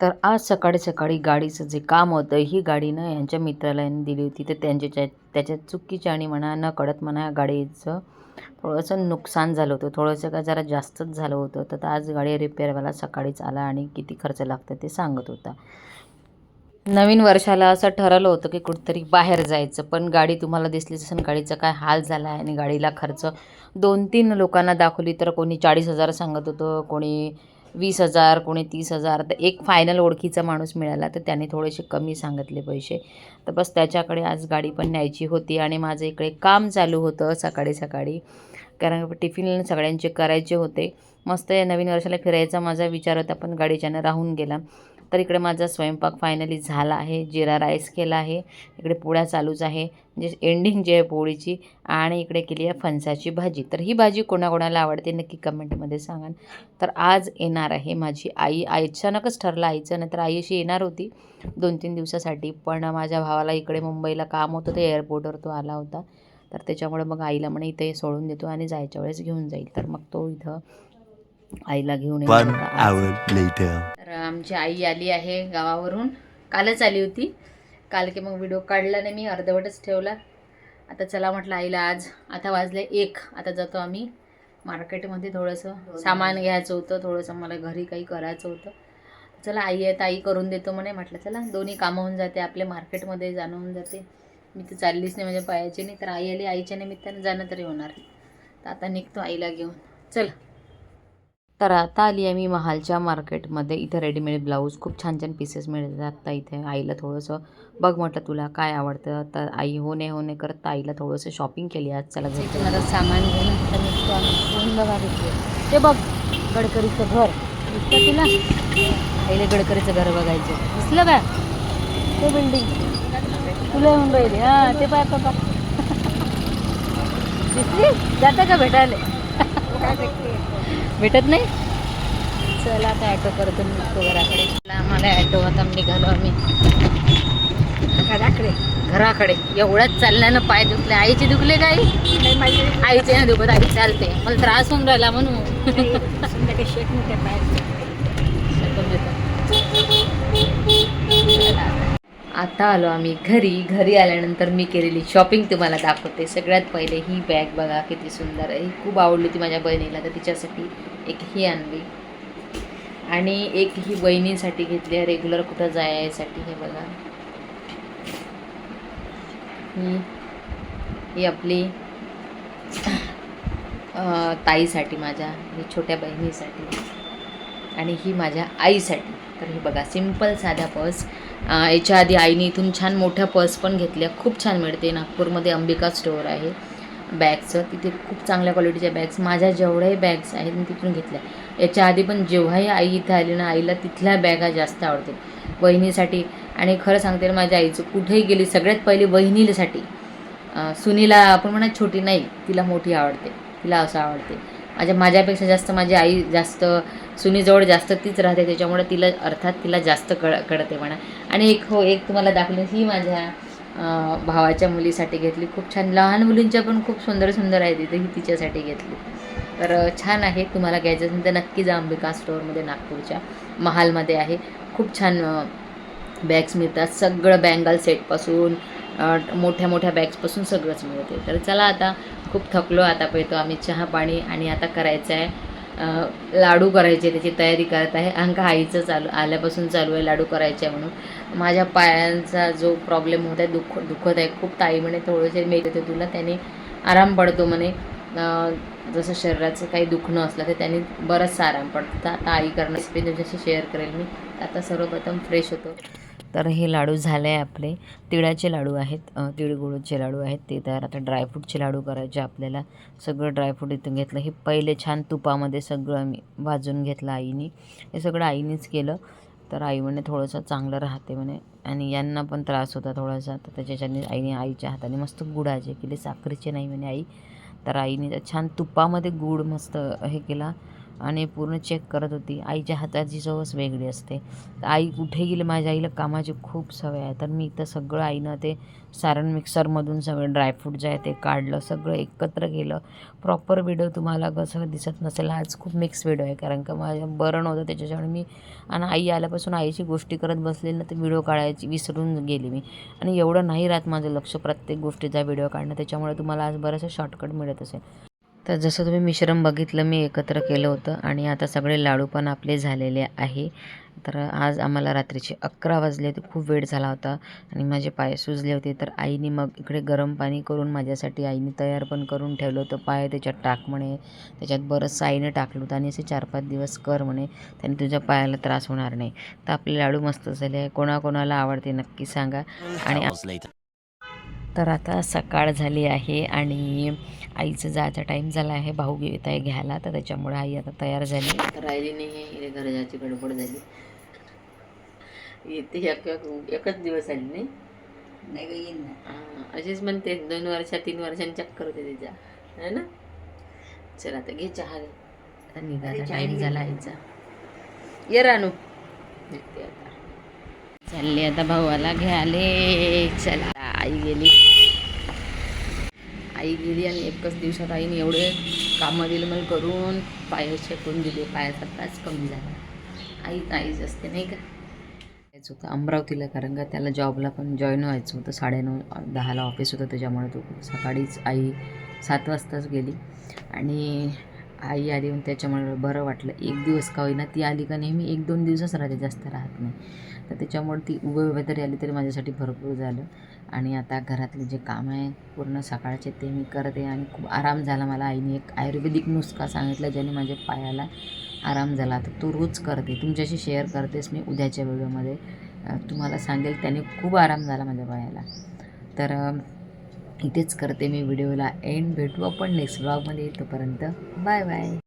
तर आज सकाळी सकाळी गाडीचं जे काम होतं ही गाडी ना यांच्या मित्राला यांनी दिली होती. तर त्यांच्या त्याच्या चुकीच्या आणि म्हणा न कळत म्हणा गाडीचं थोडंसं नुकसान झालं होतं. थोडंसं का जरा जास्तच झालं होतं. तर आज गाडी रिपेअरवाला सकाळीच आला आणि किती खर्च लागतं ते सांगत होता. नवीन वर्षाला असं ठरवलं होतं की कुठंतरी बाहेर जायचं पण गाडी तुम्हाला दिसली जसं गाडीचा काय हाल झाला आहे आणि गाडीला खर्च दोन तीन लोकांना दाखवली तर कोणी चाळीस हजार सांगत होतं कोणी वीस हजार कोणी तीस हजार तर एक फायनल ओळखीचा माणूस मिळाला तर त्याने थोडेसे कमी सांगितले पैसे. तर बस त्याच्याकडे आज गाडी पण न्यायची होती आणि माझं इकडे काम चालू होतं सकाळी सकाळी. कारण टिफिन सगळ्यांचे करायचे होते. मस्त या नवीन वर्षाला फिरायचा माझा विचार होता पण गाडीच्यानं राहून गेला. तर इकडे माझा स्वयंपाक फायनली झाला आहे. जिरा राईस केला आहे. इकडे पोळ्या चालूच आहे. म्हणजे एंडिंग जी आहे पोळीची आणि इकडे केली आहे फणसाची भाजी. तर ही भाजी कोणाकोणाला आवडते नक्की कमेंटमध्ये सांगा. तर आज येणार आहे माझी आई. अचानकच ठरलं आईचं. नाही तर आई अशी येणार होती दोन तीन दिवसासाठी. पण माझ्या भावाला इकडे मुंबईला काम होतं. ते एअरपोर्टवर तो आला होता. तर त्याच्यामुळे मग आईला म्हणे इथे सोडून देतो आणि जायच्या वेळेस घेऊन जाईल. तर मग तो इथं आईला घेऊन आमची आई आली आहे गावावरून. कालच आली होती. काल की मग व्हिडिओ काढला नाही मी अर्धवटच ठेवला. आता चला म्हटलं आईला आज आता वाजले एक. आता जातो आम्ही मार्केटमध्ये थोडंसं सामान घ्यायचं होतं थोडंसं मला घरी काही करायचं होतं. चला आई आहे तर आई करून देतो म्हणे. म्हटलं चला दोन्ही कामं होऊन जाते आपले मार्केटमध्ये जाणं होऊन जाते. मी तर चाललीच नाही म्हणजे पायाची नाही तर आई आली आईच्या निमित्ताने जाणं तरी होणार. तर आता निघतो आईला घेऊन. चल. तर आता आली आहे मी महालच्या मार्केटमध्ये. इथं रेडीमेड ब्लाऊज खूप छान छान पीसेस मिळतात तर इथे. आईला थोडंसं बघ म्हटलं तुला काय आवडतं. तर आई होणे होणे करत आईला थोडंसं शॉपिंग केली आज. चला जायचं मला सामान घेऊन बघा ते बघ गडकरीचं घर. दिसतं तुला? आईला गडकरीचं घर बघायचं. दिसलं का ते बिल्डिंग तुला येऊन राहिले. हां ते पाय बाबा दिसली? जातं का भेटायला? भेटत? नाही? चला आता ॲटो करतो निघतो घराकडे. आम्हाला ॲटो आता निघालो आम्ही. घराकडे? घराकडे. एवढ्याच चालल्यानं पाय दुखले. आईचे दुखले काय आईचे ना दुखत. आई चालते. मला त्रास होऊन राहिला म्हणून. आता आलो आम्ही घरी. घरी आल्यानंतर मी केलेली शॉपिंग तुम्हाला दाखवते. सगळ्यात पहिले ही बॅग बघा किती सुंदर आहे. ही खूप आवडली होती माझ्या बहिणीला तर तिच्यासाठी एक ही आणली. आणि एक ही बहिणीसाठी घेतली आहे रेग्युलर कुठं जायसाठी हे बघा. ही ही आपली ताईसाठी माझ्या ही छोट्या बहिणीसाठी. आणि ही माझ्या आईसाठी. तर हे बघा सिंपल साधा पर्स याच्या आधी आईने इथून छान मोठ्या पर्स पण घेतल्या. खूप छान मिळते. नागपूरमध्ये अंबिका स्टोअर आहे. बॅग्सचं तिथे खूप चांगल्या क्वालिटीच्या बॅग्स. माझ्या जेवढ्याही बॅग्स आहेत मी तिथून घेतल्या. याच्या आधी पण जेव्हाही आई इथं आली ना आईला तिथल्या बॅगा जास्त आवडते. वहिनीसाठी. आणि खरं सांगते ना माझ्या आईचं कुठेही गेली सगळ्यात पहिली वहिनीसाठी सुनीला आपण म्हणा छोटी नाही तिला मोठी आवडते. तिला असं आवडते. माझ्या माझ्यापेक्षा जास्त माझी आई जास्त सुनीजवळ जास्त तीच राहते त्याच्यामुळे तिला अर्थात तिला जास्त कळ कळते म्हणा. आणि एक हो एक तुम्हाला दाखवलं ही माझ्या भावाच्या मुलीसाठी घेतली. खूप छान लहान मुलींच्या पण खूप सुंदर सुंदर आहे तिथे ही तिच्यासाठी घेतली. तर छान आहे तुम्हाला घ्यायचं असेल तर नक्की जा अंबिका स्टोअरमध्ये नागपूरच्या महालमध्ये आहे. खूप छान बॅग्स मिळतात. सगळं बँगल सेटपासून मोठ्या मोठ्या बॅग्सपासून सगळंच मिळते. तर चला आता खूप थकलो आता पेतो आम्ही चहा पाणी आणि आता करायचं आहे लाडू करायचे त्याची तयारी करत आहे. अंका आईचं चालू आल्यापासून चालू आहे लाडू करायचे आहे म्हणून. माझ्या पायांचा जो प्रॉब्लेम होत आहे दुःख दुखत आहे. खूप ताई म्हणे थोडेसे मी येते तुला. त्याने आराम पडतो म्हणे. जसं शरीराचं काही दुखणं असलं तर त्याने बरंचसा आराम पडतो. तर आता आई करणं रेसिपी तुमच्याशी शेअर करेल मी. आता सर्वप्रथम फ्रेश होतो. तर हे लाडू झाले आहे आपले. तिळाचे लाडू आहेत तिळगुळचे लाडू आहेत. ते तर आता ड्रायफ्रूटचे लाडू करायचे आपल्याला. सगळं ड्रायफ्रूट इथून घेतलं. हे पहिले छान तुपामध्ये सगळं मी भाजून घेतलं आईने. हे सगळं आईनेच केलं. तर आई म्हणे थोडंसं चांगलं राहते म्हणे. आणि यांना पण त्रास होता थोडासा. तर त्याच्याच्याने आईने आईच्या हाताने मस्त गुडाचे केले. साखरेचे नाही म्हणे आई. तर आईने छान तुपामध्ये गूळ मस्त हे केला. आणि पूर्ण चेक करत होती. आईच्या हाताची चवच वेगळी असते. तर आई कुठे गेली? माझ्या आईला कामाची खूप सवय आहे. तर मी इथं सगळं आईनं ते सारण मिक्सरमधून सगळं ड्रायफ्रूट जे आहे ते काढलं सगळं एकत्र केलं. प्रॉपर व्हिडिओ तुम्हाला कसं दिसत नसेल आज खूप मिक्स व्हिडिओ आहे. कारण का माझं बरं नव्हतं त्याच्यामुळे मी आणि आई आल्यापासून आईची गोष्टी करत बसलेली ना ते व्हिडिओ काढायची विसरून गेली मी. आणि एवढं नाही राहत माझं लक्ष प्रत्येक गोष्टीचा व्हिडिओ काढणं. त्याच्यामुळे तुम्हाला आज बरंचसं शॉर्टकट मिळत असेल. तर जसं तुम्ही मिश्रण बघितलं मी एकत्र केलं होतं आणि आता सगळे लाडू पण आपले झालेले आहे. तर आज आम्हाला रात्रीचे अकरा वाजले होते खूप वेळ झाला होता आणि माझे पाय सुजले होते. तर आईने मग इकडे गरम पाणी करून माझ्यासाठी आईने तयार पण करून ठेवलं होतं. पाय त्याच्यात टाक म्हणे त्याच्यात बरंचसं आईने टाकलं होतं आणि असे चार पाच दिवस कर म्हणे त्याने तुझ्या पायाला त्रास होणार नाही. तर आपले लाडू मस्त झाले कोणाकोणाला आवडते नक्की सांगा. आणि. तर आता सकाळ झाली आहे आणि आईचं जायचा टाईम झाला आहे भाऊ येत आहे घ्यायला. तर त्याच्यामुळे आई आता तयार झाली. तर आईने हे घर जायची गडबड झाली. येते एक एकच दिवस आली नाही. नाही येईन ना. अशीच म्हणते दोन वर्षा तीन वर्षांनी चक्कर होते तिच्या. है ना? चल आता घे चहा. निघायचा टाईम झाला आईचा. ये रानू. आता. चालले आता भावाला घ्याले चला. आई गेली. आई गेली आणि एकच दिवसात आईने एवढे कामं दिले मला करून पाय शेकून दिले. पायाचा त्रास कमी झाला. आई आईच असते नाही का? जायचं होतं अमरावतीला कारण का त्याला जॉबला पण जॉईन व्हायचं होतं. साडेनऊ दहाला ऑफिस होतं. त्याच्यामुळे तो सकाळीच आई सात वाजताच गेली. आणि आई आली म्हणून त्याच्यामुळे बरं वाटलं. एक दिवस का होईना ती आली का नेहमी एक दोन दिवसच राहते जास्त राहत नाही. तर त्याच्यामुळे ती उभं उभं तरी आली तरी माझ्यासाठी भरपूर झालं. आणि आता घरातले जे काम आहे पूर्ण सकाळचे ते मी करते आणि खूप आराम झाला मला. आईने एक आयुर्वेदिक नुस्खा सांगितला ज्याने माझ्या पायाला आराम झाला. तर तो रोज करते. तुमच्याशी शेअर करतेस मी उद्याच्या व्हिडिओमध्ये तुम्हाला सांगेल त्याने खूप आराम झाला माझ्या पायाला. तर इथेच करते मी व्हिडिओला एंड. भेटू आपण नेक्स्ट ब्लॉगमध्ये तोपर्यंत बाय बाय.